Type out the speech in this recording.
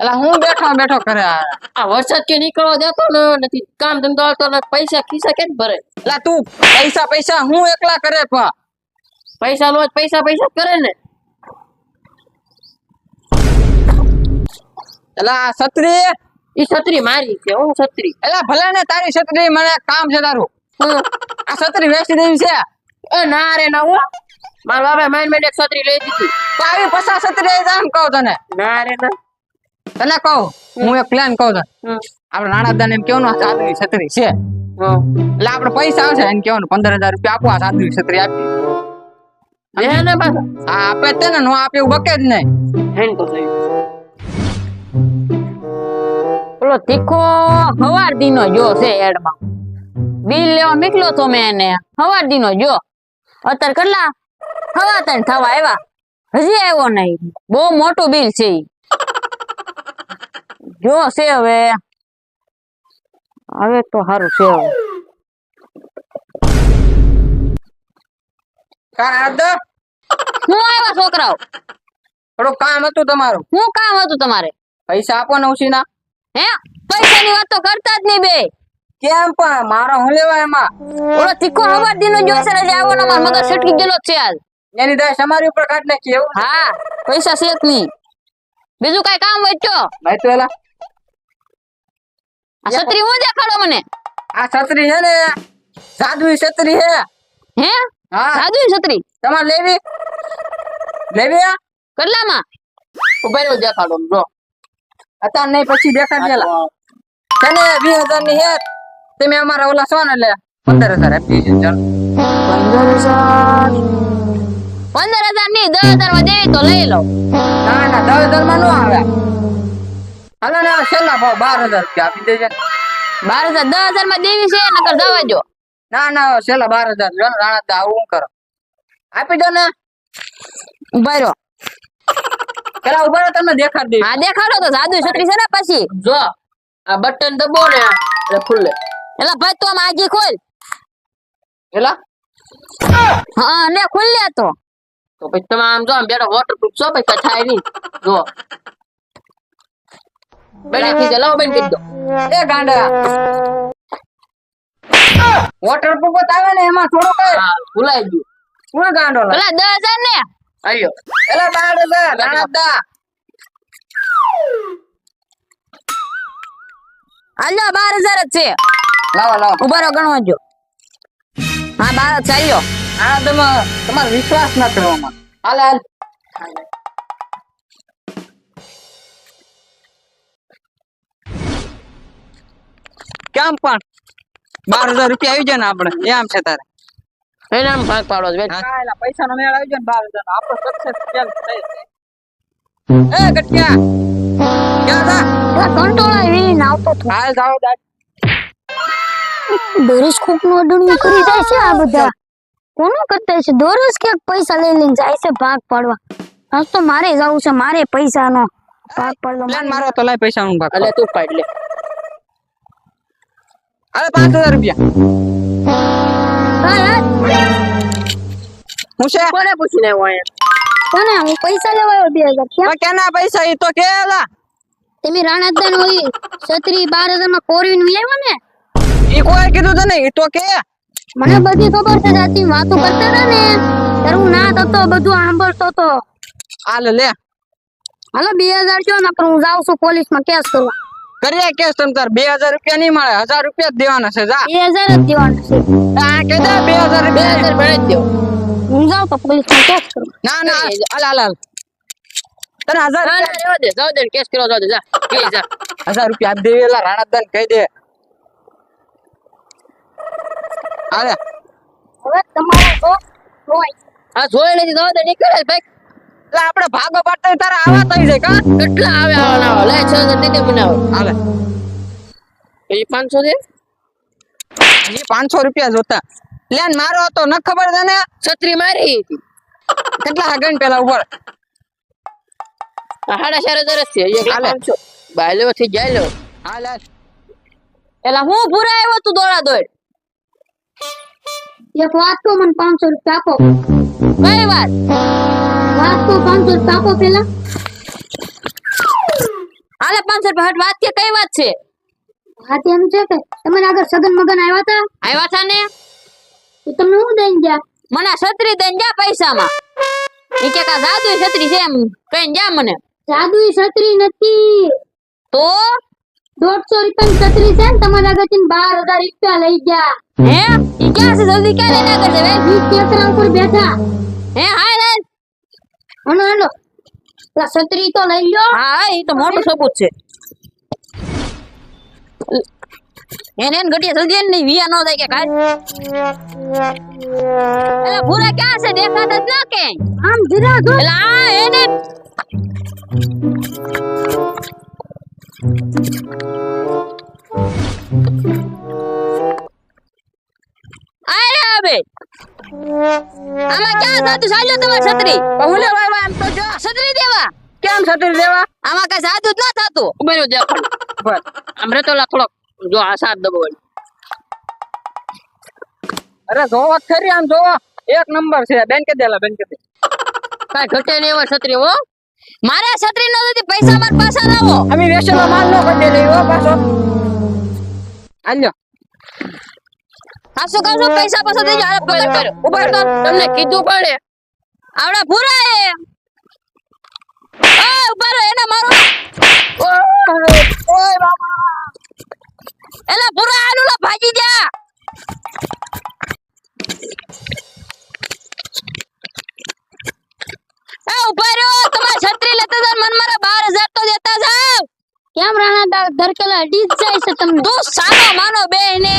એટલે હું બેઠો બેઠો કરે આ વરસાદ કે નીકળવા દેતો ને? નથી કામ ધંધો આવતો ને પૈસા ખિસ્સા કેમ ભરે? એટલે તું પૈસા પૈસા હું એકલા કરે પા પૈસા લો પૈસા પૈસા કરે ને. એટલે આ છત્રી? એ છત્રી મારી છે હું છત્રી. એટલે ભલે ને તારી છત્રી મને કામ છે તારું. આ છત્રી વેચી દેવી છે. એ ના રે ના હું. મારા બાપા માઇન્ડ એક છત્રી લઈ દીધી. તો આવી પચાસ છત્રી જાય કહું તને. ના રે ના. તને કહું? હું એક પ્લાન કહું તને આપડે નાણાદાન એમ કેવાનું આ સાધુ છત્રી છે. એટલે આપડે પૈસા આવશે એને કેવાનું પંદર હજાર રૂપિયા આપો આ છત્રી આપી. પાછા? આપે તે ને નો આપે એવું બકે જ નહીં. હેન તો તીખો હવાર દીનો જો છે એડમાં. બિલ લેવા નીકળ્યો તો મેં એને. હવાર દીનો જો અત્યારે કેટલા? હવા તણ થવા આવ્યા. હજી આવ્યો નહીં. બહુ મોટું બિલ છે ઈ. જો છે હવે. હવે તો સારું છે હવે. હું આવ્યા છોકરાઓ? થોડું કામ હતું તમારું. શું કામ હતું તમારે? પૈસા આપો ને ઉછીના હે? પૈસાની વાત તો કરતા જ નહીં બે. કેમ પણ? મારા હું લેવા એમાં? ઓલો તીખો હવાર દીનો જો છે ને આવો ને મારો સટકી ગયેલો છે આજ એની દાય અમારી ઉપર કાઢ નાખી એવું હા પૈસા જ નહીં. બીજું કઈ કામ હોય તો? ભાઈ તો એલા આ છત્રી હું દેખાડો મને? આ છત્રી છે ને સાધુ છત્રી છે હે? હા. સાદુ છત્રી? તમારે લેવી? લેવી કેટલામાં? ઊભા રહ્યો દેખાડો જો. અત્યારે નહીં પછી દેખાડ દેલા છે વીસ હજારની હે તમે અમારા ઓલા છો ને એટલે પંદર હજાર આપી પંદર હજાર. પંદર હજારની દસ હજારમાં દેવી તો લઈ લો. ના ના દસ હજારમાં નો આવે. હાલો ને છેલ્લા ભાવ બાર હજાર રૂપિયા આપી દેજે. બાર હજાર દસ હજારમાં દેવી છે નકર જવા જો ના ના છેલ્લા બાર હજાર જો રાણા તા હું કરો. આપી દો ને. ઊભા રહ્યો પેલા ઊભા રહો તમને દેખાડ દે હા દેખાડો તો સાદુ છત્રી છે ને પછી. જો આ બટન દબો ને એટલે ખુલે એલા ભાઈ તો આમ આગી ખોલ. એલા? હા ને ખુલ્યા તો. તો પછી તમે આમ જો આમ બેઠો વોટરપ્રૂફ છો પછી થાય નહીં. જો. થી જલાવો બેન કરી દો એ ગાંડા. વોટરપ્રૂફ જ આવે ને એમાં થોડો કઈ ભૂલાઈ ગયું. કોણ ગાંડો લા પેલા દસ હજાર ને. આયો. એલા બાર હજાર રાણા દા. હાલો બાર હજાર જ છે. લાવો લાવો. ઊભા રહો ગણવા જો. હા બાર ચાલ્યો આ તમે તમારો વિશ્વાસ ના કરવામાં હાલ હાલ. કેમ પણ? બાર હજાર રૂપિયા આવી જાય ને આપડે એમ છે તારે. એને આમ ભાગ પાડો બેન. પૈસા નો મેળ આવી જાય ને બાર હજાર આપણો સક્સેસ કેમ થઈ એ ગટિયા ક્યાં જા? કંટોળા વીણ આવતો હાલ જાઓ દાદ દરરોજ કોકનું અડણું કરી જાય છે આ બધા. કોનું કરતા છે દરરોજ ક્યાંક પૈસા લઈ લઈને જાય છે ભાગ પાડવા. આજ તો મારે જવું છે મારે પૈસા નો ભાગ પાડવા મારો. તો લાય પૈસા નું ભાગ એટલે તું પાડ લે. અરે પાંચ હજાર રૂપિયા. હા, છે? કોને પૂછીને આવ્યો કોને? હું પૈસા લેવા આવ્યો બે હજાર. ક્યાં? કેના પૈસા ઈ? તો કેલા તમે રાણાદાન હોય છત્રી બાર હજારમાં કોરીને આવ્યો ને? ઈ કોઈ કીધું તને ઈ તો કે. મને બધી ખબર છે જાતી વાતો કરતા હતા ને ત્યારે હું ના થતો બધું સાંભળતો તો. હાલ લે. હાલો બે હજાર કયો પણ હું જાઉં છું પોલીસમાં કેસ કરવા. કરીએ કેસ તમ તાર. બે હજાર રૂપિયા નહીં મળે હજાર રૂપિયા જ દેવાના છે જા. બે હજાર જ દેવાના છે. કે દે બે હજાર બે રૂપિયા હજાર જ દેવો. હું જાઉં તો પોલીસમાં કેસ કરવા ના ના હાલ હાલ હાલ તને હજાર ના દે જાવ દે કેસ કરો જાવ દે જા. કે જા. હજાર રૂપિયા આપ દેવેલા રાણાદાન કહી દે. હાલે. હવે તમારો તો હોય આ જોઈ નથી જાવ દે નીકળે ભાઈ. એટલે આપણે ભાગો પાડતા તારા આવા થઈ જાય કા? કેટલા આવે આવા લે છ દીધી મને આવે. એ પાંચસો દે એ પાંચસો રૂપિયા જોતા. પ્લાન મારો હતો ન ખબર તને? છત્રી મારી હતી. કેટલા આગળ પેલા ઉપર? આ સાડા ચાર છે એક. પાંચસો. બાયલો થી જાય લો હાલ. લે એલા હું પૂરા આવ્યો તું દોડા દોડ? એક વાત તો મને પાંચસો રૂપિયા આપો. કઈ વાત? વાત તો પાંચસો રૂપિયા પેલા હાલે પાંચસો રૂપિયા હાટ વાત કે કઈ વાત છે? વાત એમ છે કે તમે આગળ સગન મગન આવ્યા હતા આવ્યા હતા ને? તો તમને હું દઈ ગયા મને છત્રી દઈ જા પૈસામાં. ઈ કે કા જાદુ છત્રી છે એમ? કઈ જા મને. જાદુ છત્રી નથી. તો? દોઢસો રૂપિયા છત્રી છે ને તમારા આગળથી બાર હજાર રૂપિયા લઈ ગયા હે? ઈ ક્યાં છે? જલ્દી ક્યાં લઈને આગળ જવે ટેકરા ઉપર બેઠા. હે હાય હનો પેલા છત્રી તો લઈ લો હા ઈ તો મોટું સબૂત છે. એને એને ઘટિયા જલ્દી એને વિયા નો થાય કે કાઢ એલા ભૂરા ક્યાં છે? દેખાતા જ ન કે આમ જરા જો એલા એને અરે હવે આમાં ક્યાં સાધુ ચાલ્યો તમારી છત્રી? હું લેવા આવ્યા એમ તો જો. છત્રી દેવા. કેમ છત્રી દેવા? આમાં કઈ સાધુ જ ન થતું. ઉભેરો દે બસ આમ રે તો લખડો જો આ સાત દબો અરે જોવો જ ખરી આમ જોવો. એક નંબર છે. બેન કે દેલા બેન કે દે. કાઈ ઘટે નહીં એવા છત્રી હો. મારે છત્રી નથી પૈસા માર પાસે લાવો અમે વેસેલો માલ નો કરી દે પાછો. આલ્યો હાસુ કાસો પૈસા પાછો દેજો હારે પકડ કર ઊભા તો તમને કીધું પડે. આવડા ભૂરા એ ઓય ઊભા રહો એને મારો. ઓય બાબા. એલા ભૂરા આલુલા ભાજી જા. એ ઊભા રહ્યો તમારી છત્રી લેતા જાવ મન મારા બાર હજાર તો દેતા જાવ કેમ રાણા ધરકેલા અડી જાય છે તમને? તું સાનો માનો બે ને